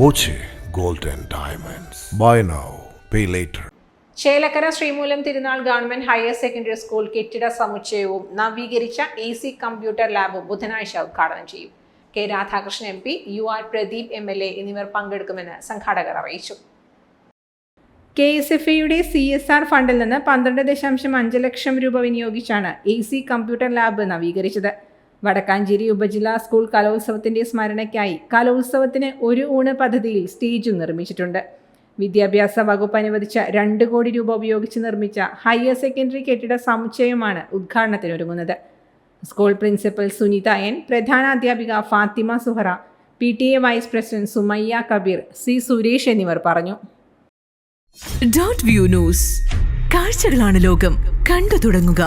Boche gold and diamonds. Buy now pay later Chelakkara Sreemoolam Thirunal government higher secondary school കെട്ടിട സമുച്ചയവും നവീകരിച്ച A C computer ലാബും ബുധനാഴ്ച ഉദ്ഘാടനം ചെയ്യും. K Radhakrishnan M P U R Pradeep M L A എന്നിവർ പങ്കെടുക്കുമെന്ന് സംഘാടകർ അറിയിച്ചു. K S F എയുടെ സി എസ് ആർ ഫണ്ടിൽ നിന്ന് പന്ത്രണ്ട് ദശാംശം അഞ്ച് ലക്ഷം രൂപ വിനിയോഗിച്ചാണ് എ സി കമ്പ്യൂട്ടർ ലാബ് നവീകരിച്ചത്. വടക്കാഞ്ചേരി ഉപജില്ലാ സ്കൂൾ കലോത്സവത്തിന്റെ സ്മരണയ്ക്കായി കലോത്സവത്തിന് ഒരു ഊണ് പദ്ധതിയിൽ സ്റ്റേജും നിർമ്മിച്ചിട്ടുണ്ട്. വിദ്യാഭ്യാസ വകുപ്പ് അനുവദിച്ച രണ്ട് കോടി രൂപ ഉപയോഗിച്ച് നിർമ്മിച്ച ഹയർ സെക്കൻഡറി കെട്ടിട സമുച്ചയമാണ് ഉദ്ഘാടനത്തിനൊരുങ്ങുന്നത്. School principal Sunitha N പ്രധാനാധ്യാപിക Fathima Suhara P T A vice president Sumayya Kabeer C Suresh എന്നിവർ പറഞ്ഞു. Dot view news. കാഴ്ചകളാണ് ലോകം. കണ്ടു തുടങ്ങുക.